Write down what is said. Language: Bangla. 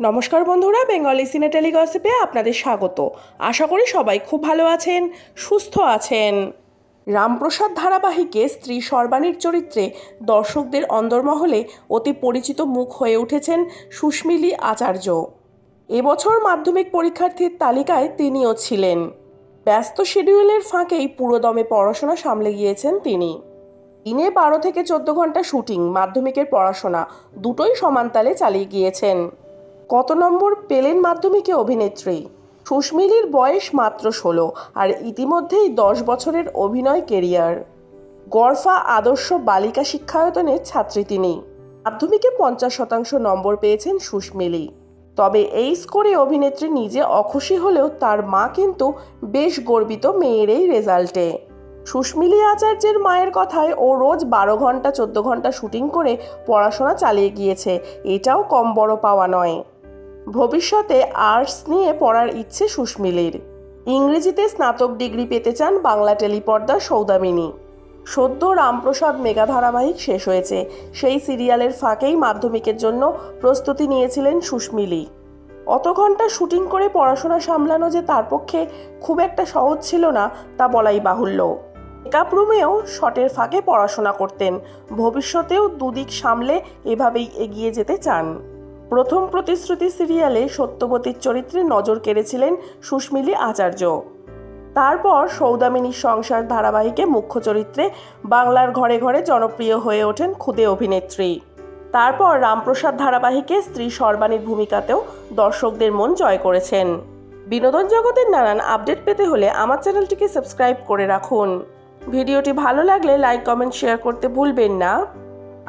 নমস্কার বন্ধুরা, বেঙ্গলি সিনে টেলিগসিপে আপনাদের স্বাগত। আশা করি সবাই খুব ভালো আছেন, সুস্থ আছেন। রামপ্রসাদ ধারাবাহিকে স্ত্রী সর্বাণীর চরিত্রে দর্শকদের অন্দরমহলে অতি পরিচিত মুখ হয়ে উঠেছেন সুস্মিলি আচার্য। এবছর মাধ্যমিক পরীক্ষার্থীর তালিকায় তিনিও ছিলেন। ব্যস্ত শিডিউলের ফাঁকেই পুরোদমে পড়াশোনা সামলে গিয়েছেন তিনি। দিনে বারো থেকে চোদ্দ ঘণ্টা শুটিং, মাধ্যমিকের পড়াশোনা, দুটোই সমানতালে চালিয়ে গিয়েছেন। কত নম্বর পেলেন মাধ্যমিকে অভিনেত্রী? সুস্মিলির বয়স মাত্র ষোলো আর ইতিমধ্যেই দশ বছরের অভিনয় কেরিয়ার। গরফা আদর্শ বালিকা শিক্ষায়তনের ছাত্রী তিনি। মাধ্যমিকে পঞ্চাশ শতাংশ নম্বর পেয়েছেন সুস্মিলি তবে এই স্কোরে অভিনেত্রী নিজে অখুশি হলেও তার মা কিন্তু বেশ গর্বিত মেয়ের এই রেজাল্টে। সুস্মিলি আচার্যের মায়ের কথায় ও রোজ বারো ঘণ্টা, চোদ্দ ঘণ্টা শুটিং করে পড়াশোনা চালিয়ে গিয়েছে। এটাও কম বড় পাওয়া নয়। ভবিষ্যতে আর্টস নিয়ে পড়ার ইচ্ছে সুস্মিলির। ইংরেজিতে স্নাতক ডিগ্রি পেতে চান বাংলা টেলিপর্দা সৌদামিনী। সদ্য রামপ্রসাদ মেগা ধারাবাহিক শেষ হয়েছে। সেই সিরিয়ালের ফাঁকেই মাধ্যমিকের জন্য প্রস্তুতি নিয়েছিলেন সুস্মিলি। অত ঘণ্টা শুটিং করে পড়াশোনা সামলানো যে তার পক্ষে খুব একটা সহজ ছিল না, তা বলাই বাহুল্য। মেকআপ রুমেও শটের ফাঁকে পড়াশোনা করতেন। ভবিষ্যতেও দুদিক সামলে এভাবেই এগিয়ে যেতে চান। প্রথম প্রতিশ্রুতি সিরিয়ালে সত্যবতীর চরিত্রে নজর কেড়েছিলেন সুস্মিলি আচার্য। তারপর সৌদামিনীর সংসার ধারাবাহিকে মুখ্য চরিত্রে বাংলার ঘরে ঘরে জনপ্রিয় হয়ে ওঠেন খুদে অভিনেত্রী। তারপর রামপ্রসাদ ধারাবাহিকে স্ত্রী সর্বাণীর ভূমিকাতেও দর্শকদের মন জয় করেছেন। বিনোদন জগতের নানান আপডেট পেতে হলে আমার চ্যানেলটিকে সাবস্ক্রাইব করে রাখুন। ভিডিওটি ভালো লাগলে লাইক, কমেন্ট, শেয়ার করতে ভুলবেন না।